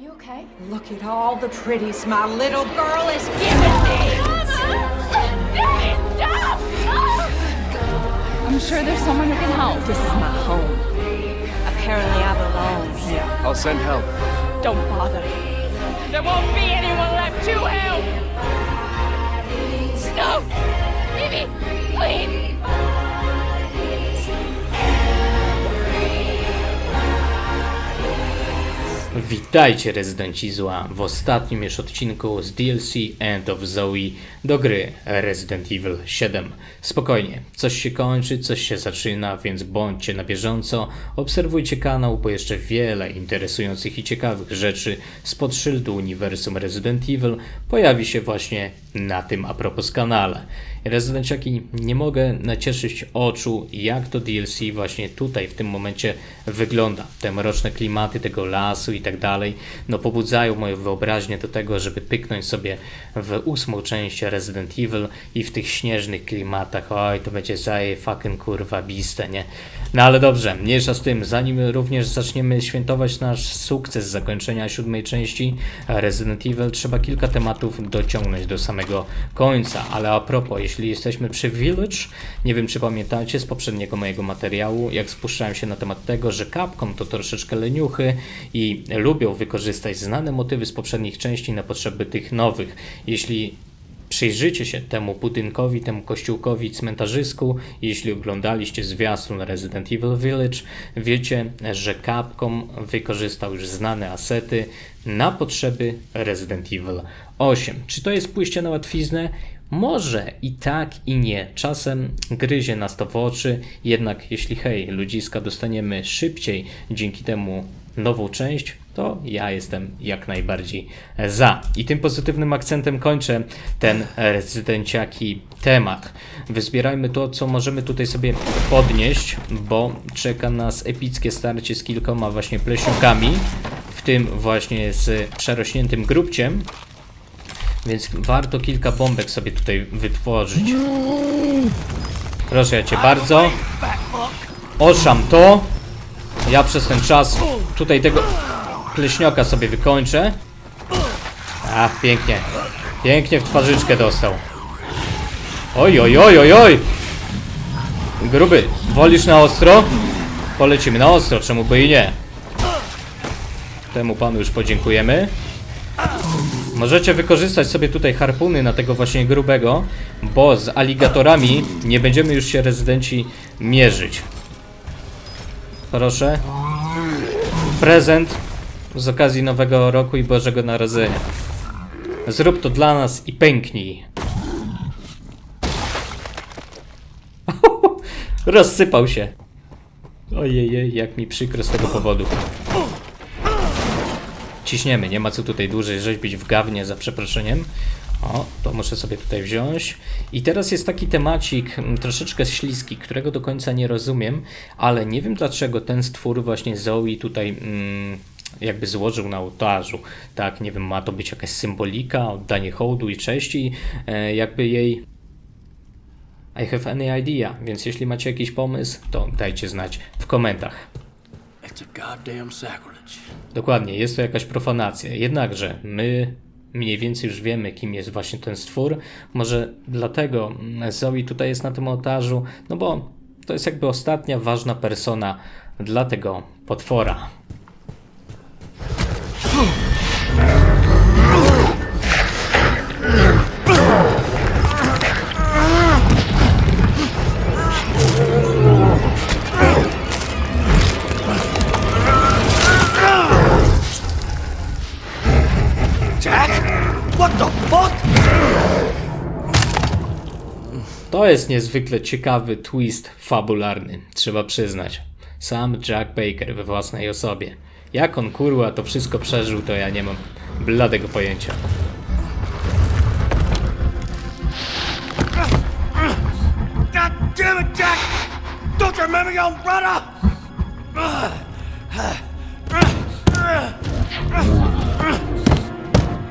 you okay? Look at all the pretties my little girl is giving me. I'm sure there's someone who can help. This is my home. Apparently I belong here. I'll send help. Don't bother. There won't be anyone left to help. No! Baby, please! Witajcie rezydenci zła w ostatnim już odcinku z DLC End of Zoe do gry Resident Evil 7. Spokojnie, coś się kończy, coś się zaczyna, więc bądźcie na bieżąco, obserwujcie kanał, bo jeszcze wiele interesujących i ciekawych rzeczy spod szyldu uniwersum Resident Evil pojawi się właśnie na tym a propos kanale. Rezydenciaki, nie mogę nacieszyć oczu, jak to DLC właśnie tutaj w tym momencie wygląda. Te mroczne klimaty tego lasu i tak dalej, no pobudzają moją wyobraźnię do tego, żeby pyknąć sobie w ósmą część Resident Evil i w tych śnieżnych klimatach, oj, to będzie zaje fucking kurwa biste, nie? No ale dobrze, mniejsza z tym, zanim również zaczniemy świętować nasz sukces zakończenia siódmej części Resident Evil, trzeba kilka tematów dociągnąć do samego końca, ale a propos, jeśli jesteśmy przy Village, nie wiem czy pamiętacie z poprzedniego mojego materiału, jak spuszczałem się na temat tego, że Capcom to troszeczkę leniuchy i lubią wykorzystać znane motywy z poprzednich części na potrzeby tych nowych. Jeśli Przyjrzyjcie się temu budynkowi, temu kościółkowi, cmentarzysku. Jeśli oglądaliście zwiastun Resident Evil Village, wiecie, że Capcom wykorzystał już znane asety na potrzeby Resident Evil 8. Czy to jest pójście na łatwiznę? Może i tak i nie. Czasem gryzie nas to w oczy, jednak jeśli hej, ludziska dostaniemy szybciej dzięki temu nową część, to ja jestem jak najbardziej za. I tym pozytywnym akcentem kończę ten rezydenciaki temat. Wyzbierajmy to, co możemy tutaj sobie podnieść, bo czeka nas epickie starcie z kilkoma właśnie pleśniokami, w tym właśnie z przerośniętym grubciem. Więc warto kilka bombek sobie tutaj wytworzyć. Proszę ja cię bardzo. Oszam to. Ja przez ten czas tutaj tego pleśnioka sobie wykończę. Ach, pięknie. Pięknie w twarzyczkę dostał. Oj, oj, oj, oj, oj. Gruby, wolisz na ostro? Polecimy na ostro, czemu by i nie. Temu panu już podziękujemy. Możecie wykorzystać sobie tutaj harpuny na tego właśnie grubego, bo z aligatorami nie będziemy już się rezydenci mierzyć. Proszę. Prezent z okazji Nowego Roku i Bożego Narodzenia. Zrób to dla nas i pęknij. Rozsypał się. Ojej, jak mi przykro z tego powodu. Ciśniemy, nie ma co tutaj dłużej rzeźbić w gawnie za przeproszeniem. O, to muszę sobie tutaj wziąć. I teraz jest taki temacik mm, troszeczkę śliski, którego do końca nie rozumiem, ale nie wiem dlaczego ten stwór właśnie Zoe tutaj mm, jakby złożył na ołtarzu. Tak, nie wiem, ma to być jakaś symbolika, oddanie hołdu i cześci, e, jakby jej I have any idea, więc jeśli macie jakiś pomysł, to dajcie znać w komentarzach. Dokładnie, jest to jakaś profanacja. Jednakże my mniej więcej już wiemy, kim jest właśnie ten stwór. Może dlatego mm, Zoe tutaj jest na tym ołtarzu, no bo to jest jakby ostatnia ważna persona dla tego potwora. To jest niezwykle ciekawy twist fabularny, trzeba przyznać. Sam Jack Baker we własnej osobie. Jak on kurwa to wszystko przeżył, to ja nie mam bladego pojęcia. God damn it, Jack! Don't you remember your brother?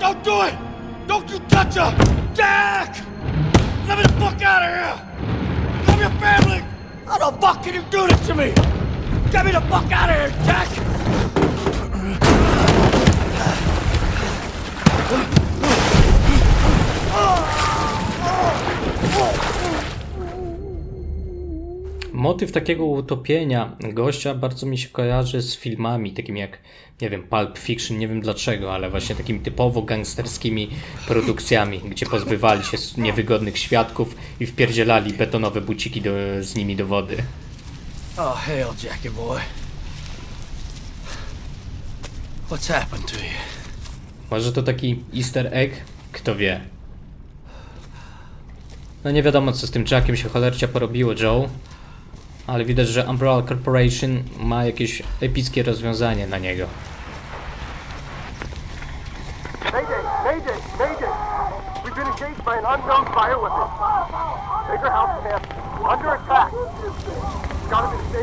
Don't do it! Don't you touch her! Jack! Let me the fuck out of here! I'm your family! How the fuck can you do this to me? Get me the fuck out of here, motyw takiego utopienia gościa bardzo mi się kojarzy z filmami takimi jak, nie wiem, Pulp Fiction, nie wiem dlaczego, ale właśnie takimi typowo gangsterskimi produkcjami, gdzie pozbywali się niewygodnych świadków i wpierdzielali betonowe buciki do, z nimi do wody. Oh, hell, Jackie boy. What's happened to you? Może to taki easter egg? Kto wie. No nie wiadomo co z tym Jackiem się cholercia porobiło Joe. Ale widać, że Umbrella Corporation ma jakieś epickie rozwiązanie na niego. Mayday! Mayday! Mayday! We've been engaged by an unknown bioweapon. Baker House camp under attack. Gotta be.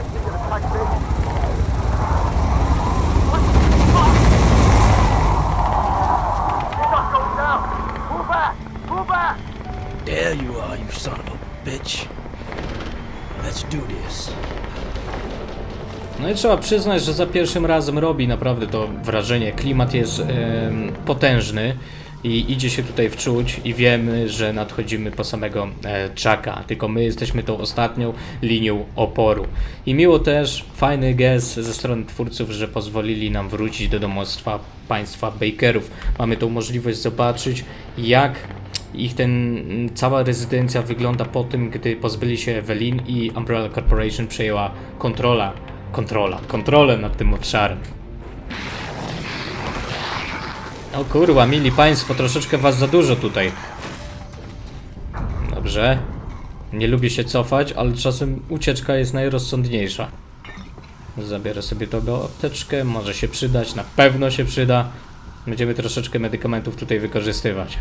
He's not going down. Pull back! Pull back! There you are, you son of a bitch. No i trzeba przyznać, że za pierwszym razem robi naprawdę to wrażenie. Klimat jest em, potężny i idzie się tutaj wczuć i wiemy, że nadchodzimy po samego e, Jacka, tylko my jesteśmy tą ostatnią linią oporu. I miło też, fajny gest ze strony twórców, że pozwolili nam wrócić do domostwa państwa Bakerów. Mamy tą możliwość zobaczyć, jak ich ten, cała rezydencja wygląda po tym, gdy pozbyli się Evelyn i Umbrella Corporation przejęła kontrola, kontrola, kontrolę nad tym obszarem. O kurwa, mili państwo, troszeczkę was za dużo tutaj. Dobrze. Nie lubię się cofać, ale czasem ucieczka jest najrozsądniejsza. Zabiorę sobie tą apteczkę, może się przydać, na pewno się przyda. Będziemy troszeczkę medykamentów tutaj wykorzystywać.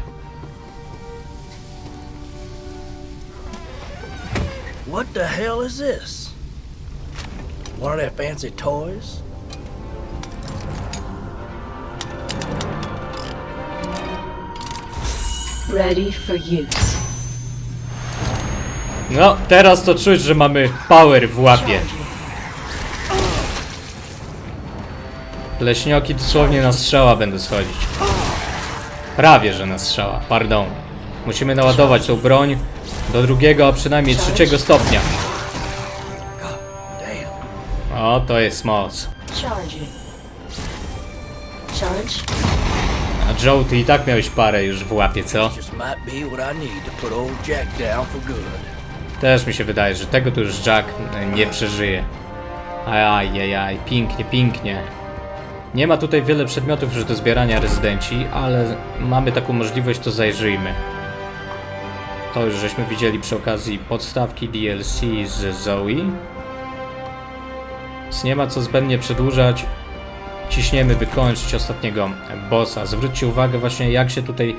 What the hell is this? One of their fancy toys? Ready for use. No, teraz to czuć, że mamy power w łapie. Leśnioki dosłownie na strzała będą schodzić. Prawie, że na strzała, pardon. Musimy naładować tą broń do drugiego, a przynajmniej trzeciego stopnia. O, to jest moc. A Joe, ty i tak miałeś parę już w łapie, co? Też mi się wydaje, że tego tu już Jack nie przeżyje. Ajajaj, pięknie, pięknie. Nie ma tutaj wiele przedmiotów już do zbierania rezydenci, ale mamy taką możliwość, to zajrzyjmy. To już żeśmy widzieli przy okazji podstawki DLC z Zoe. Więc nie ma co zbędnie przedłużać. Ciśniemy wykończyć ostatniego bossa. Zwróćcie uwagę właśnie jak się tutaj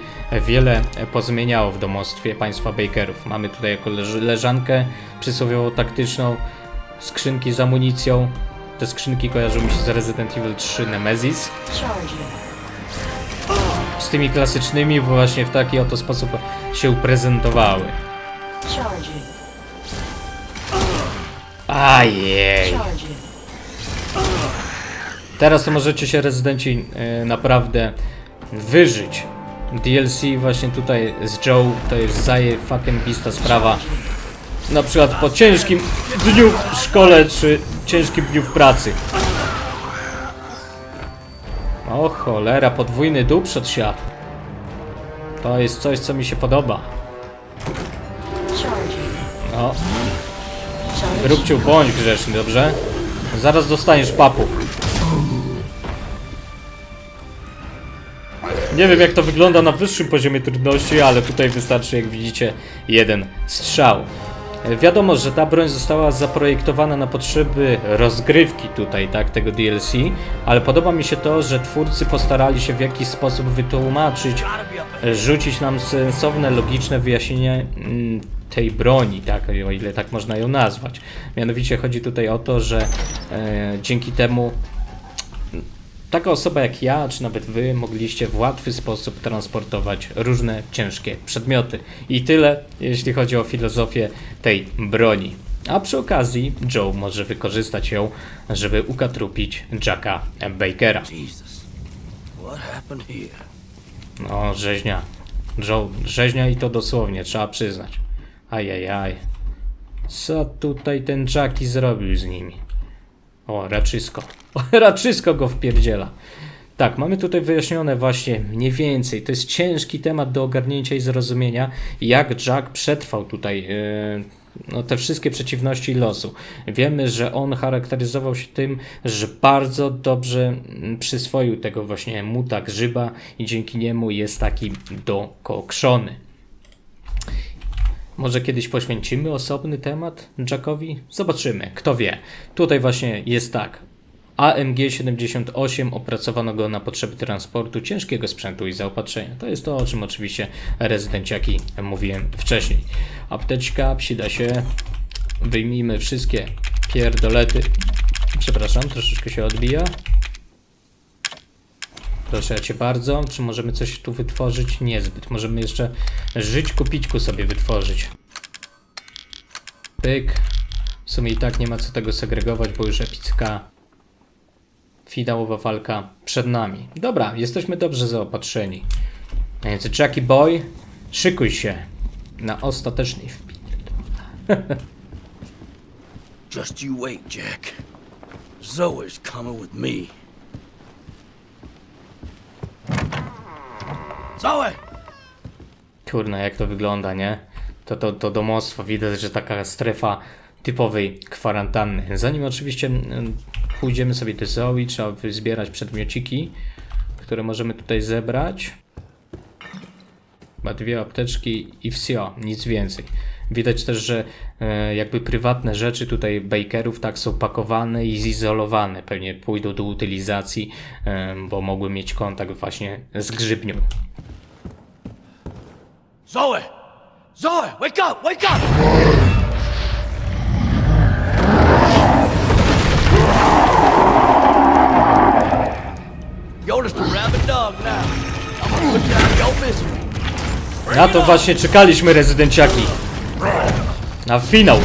wiele pozmieniało w domostwie państwa Bakerów. Mamy tutaj jako leż- leżankę przysłowiową taktyczną, skrzynki z amunicją. Te skrzynki kojarzą mi się z Resident Evil 3 Nemesis. Z tymi klasycznymi właśnie w taki oto sposób się prezentowały. Ajej. Teraz to możecie się rezydenci e, naprawdę wyżyć. DLC właśnie tutaj z Joe to jest zaje fucking bista sprawa. Na przykład po ciężkim dniu w szkole czy ciężkim dniu w pracy. O cholera, podwójny dół przed. To jest coś co mi się podoba. Charge. Róbciu, bądź grzeczny, dobrze? Zaraz dostaniesz papu. Nie wiem jak to wygląda na wyższym poziomie trudności, ale tutaj wystarczy jak widzicie jeden strzał. E, Wiadomo, że ta broń została zaprojektowana na potrzeby rozgrywki tutaj, tak, tego DLC, ale podoba mi się to, że twórcy postarali się w jakiś sposób wytłumaczyć, e, rzucić nam sensowne, logiczne wyjaśnienie mm, tej broni, tak, o ile tak można ją nazwać. Mianowicie chodzi tutaj o to, że e, dzięki temu Taka osoba jak ja, czy nawet wy, mogliście w łatwy sposób transportować różne ciężkie przedmioty. I tyle, jeśli chodzi o filozofię tej broni. A przy okazji Joe może wykorzystać ją, żeby ukatrupić Jacka Bakera. No, rzeźnia. Joe, rzeźnia i to dosłownie, trzeba przyznać. Ajajaj. Co tutaj ten Jackie zrobił z nimi? O, raczysko. Raczysko go wpierdziela. Tak, mamy tutaj wyjaśnione właśnie mniej więcej. To jest ciężki temat do ogarnięcia i zrozumienia, jak Jack przetrwał tutaj yy, no, te wszystkie przeciwności losu. Wiemy, że on charakteryzował się tym, że bardzo dobrze mm, przyswoił tego właśnie muta grzyba i dzięki niemu jest taki dokokszony. Może kiedyś poświęcimy osobny temat Jackowi? Zobaczymy, kto wie. Tutaj właśnie jest tak. AMG-78 opracowano go na potrzeby transportu ciężkiego sprzętu i zaopatrzenia. To jest to, o czym oczywiście rezydenciaki mówiłem wcześniej. Apteczka, przyda się. Wyjmijmy wszystkie pierdolety. Przepraszam, troszeczkę się odbija. Proszę cię bardzo. Czy możemy coś tu wytworzyć? Niezbyt. Możemy jeszcze żyć kupićku sobie wytworzyć. Pyk. W sumie i tak nie ma co tego segregować, bo już epicka finałowa walka przed nami. Dobra, jesteśmy dobrze zaopatrzeni. Więc Jackie Boy, szykuj się na ostateczny wpis. Just you wait, Jack. Zoe's coming with me. Zoe! Kurna, jak to wygląda, nie? To, to, to domostwo, widać, że taka strefa typowej kwarantanny. Zanim oczywiście mm, pójdziemy sobie do Zoe, trzeba zbierać przedmiociki, które możemy tutaj zebrać. Chyba dwie apteczki i wsio, nic więcej. Widać też, że e, jakby prywatne rzeczy tutaj bakerów tak są pakowane i zizolowane. Pewnie pójdą do utylizacji, e, bo mogły mieć kontakt właśnie z grzybnią. Zoe! Zoe, wake up! Wake up! You're just a rabid dog now. I'm gonna put you out of your misery. Na to właśnie czekaliśmy, rezydenciaki. Na finał.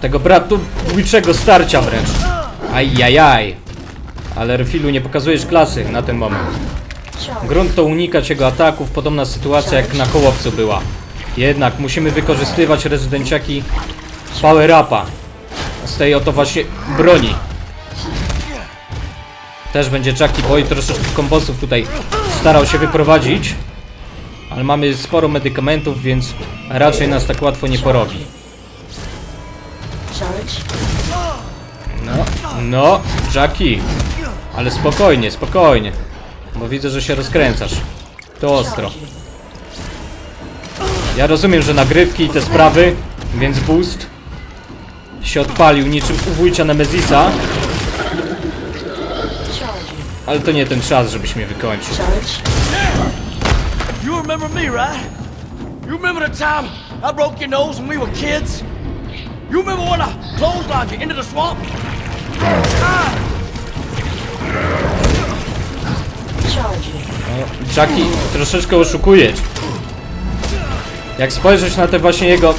Tego bratobójczego starcia wręcz. Ajajaj. Ale Refilu nie pokazujesz klasy na ten moment. Grunt to unikać jego ataków, podobna sytuacja jak na kołowcu była. Jednak musimy wykorzystywać rezydenciaki power upa. Z tej oto właśnie broni. Też będzie Jackie Boy troszeczkę kombosów tutaj starał się wyprowadzić. Ale mamy sporo medykamentów, więc raczej nas tak łatwo nie porobi. No, no, Jackie. Ale spokojnie, spokojnie. Bo widzę, że się rozkręcasz. To ostro. Ja rozumiem, że nagrywki i te sprawy, więc boost się odpalił niczym u wujcia Nemezisa, ale to nie ten czas, żebyś mnie wykończył. Remember me, right? You remember the time I broke your nose when we were kids? You remember when I clotheslined you into the swamp? No, Jackie troszeczkę oszukuje. Jak spojrzeć na te właśnie jego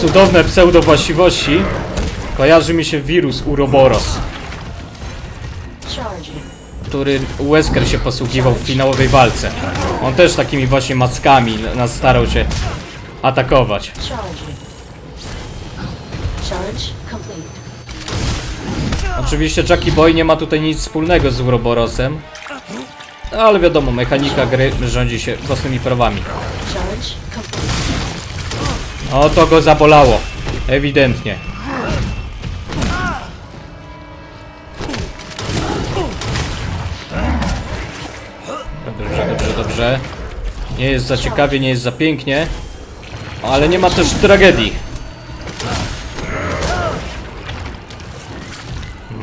cudowne pseudowłaściwości, kojarzy mi się wirus Uroboros, Charge. który Wesker się posługiwał w finałowej walce. On też takimi właśnie mackami nas starał się atakować. Oczywiście Jackie Boy nie ma tutaj nic wspólnego z Uroborosem, ale wiadomo, mechanika gry rządzi się własnymi prawami. O, to go zabolało. Ewidentnie. Dobrze, dobrze, dobrze. Nie jest za ciekawie, nie jest za pięknie. Ale nie ma też tragedii.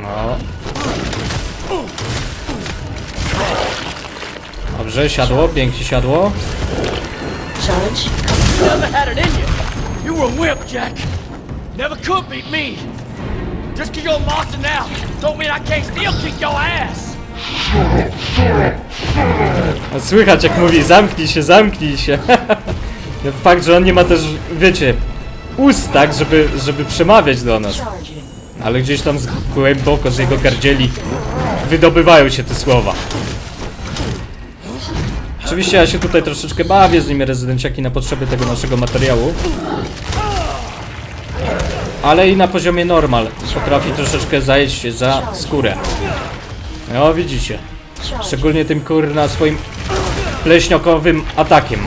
No. Dobrze, siadło, pięknie siadło. You never had it in you. You were a Jack. Never could beat me. Just 'cause you're a monster now, don't mean I can't still kick your ass. A Słychać jak mówi zamknij się, zamknij się. Fakt, że on nie ma też, wiecie, ust tak, żeby, żeby przemawiać do nas. Ale gdzieś tam z, głęboko z jego gardzieli wydobywają się te słowa. Oczywiście ja się tutaj troszeczkę bawię z nimi rezydenciaki na potrzeby tego naszego materiału. ale i na poziomie normal potrafi troszeczkę zajść się za skórę. No widzicie. Szczególnie tym kurna swoim pleśniokowym atakiem.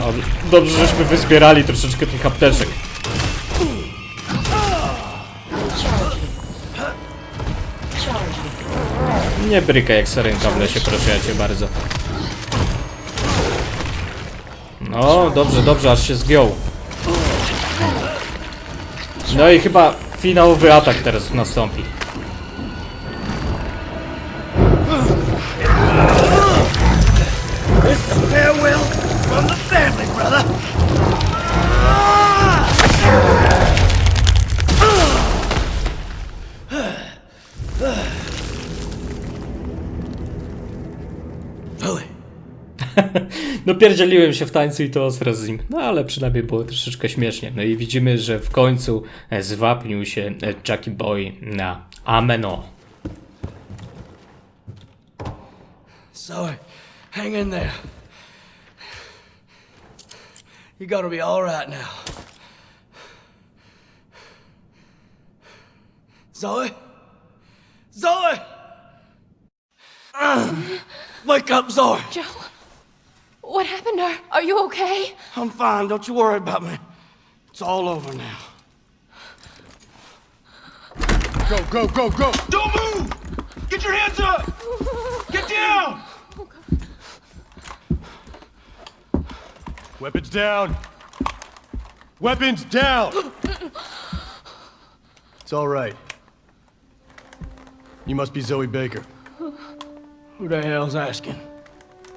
No, dobrze, żeśmy wyzbierali troszeczkę tych apteczek. Nie bryka jak sarenka w lesie, proszę ja cię bardzo. No, dobrze, dobrze, aż się zgiął. No i chyba finałowy atak teraz nastąpi. No pierdzieliłem się w tańcu i to ostro z nim. No ale przynajmniej było troszeczkę śmiesznie. No i widzimy, że w końcu e, zwapnił się e, Jackie Boy na Ameno. Zoe, hang in there. You gotta be all right now. Zoe? Zoe! Uh, wake up, Zoe! Joe, what happened? Are, are you okay? I'm fine. Don't you worry about me. It's all over now. Go, go, go, go! Don't move! Get your hands up! Get down! Weapons down! Weapons down! It's all right. You must be Zoe Baker. Who the hell's asking?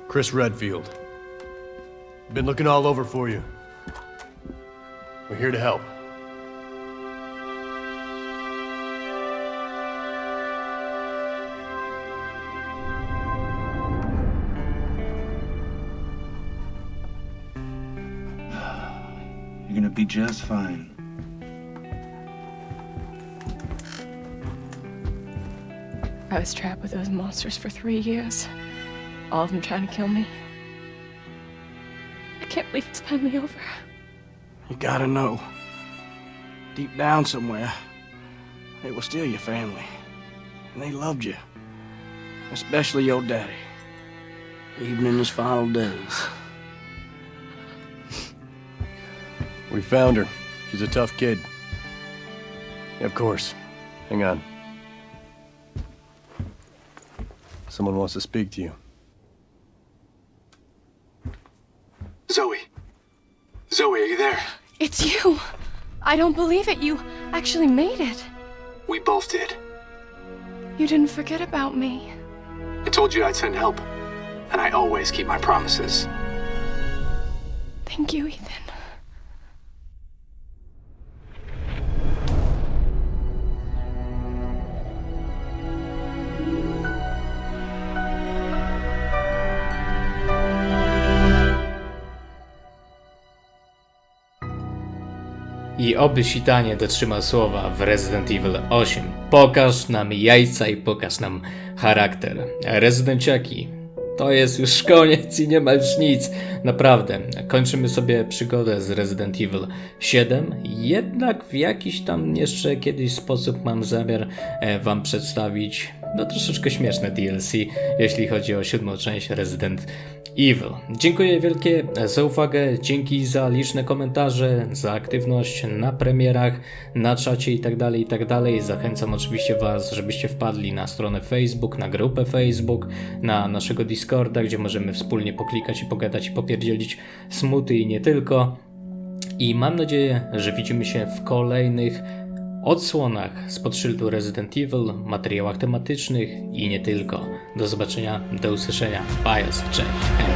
Chris Redfield. Been looking all over for you. We're here to help. You're gonna be just fine. I was trapped with those monsters for three years. All of them trying to kill me. I can't believe it's finally over. You gotta know. Deep down somewhere, they were still your family. And they loved you. Especially your daddy. Even in his final days. We found her. She's a tough kid. Of course. Hang on. Someone wants to speak to you. Zoe. Zoe, are you there? It's you! I don't believe it. You actually made it. We both did. You didn't forget about me. I told you I'd send help. And I always keep my promises. Thank you, Ethan. I oby Sitanie dotrzymał słowa w Resident Evil 8. Pokaż nam jajca i pokaż nam charakter. Rezydenciaki, to jest już koniec i nie ma już nic. Naprawdę, kończymy sobie przygodę z Resident Evil 7. Jednak w jakiś tam jeszcze kiedyś sposób mam zamiar e, Wam przedstawić no troszeczkę śmieszne DLC, jeśli chodzi o siódmą część Resident Evil. Dziękuję wielkie za uwagę, dzięki za liczne komentarze, za aktywność na premierach, na czacie itd. itd. Zachęcam oczywiście Was, żebyście wpadli na stronę Facebook, na grupę Facebook, na naszego Discorda, gdzie możemy wspólnie poklikać i pogadać i popierdzielić smuty i nie tylko. I mam nadzieję, że widzimy się w kolejnych odsłonach spod szyldu Resident Evil, materiałach tematycznych i nie tylko. Do zobaczenia, do usłyszenia. Bios, cześć. Hej.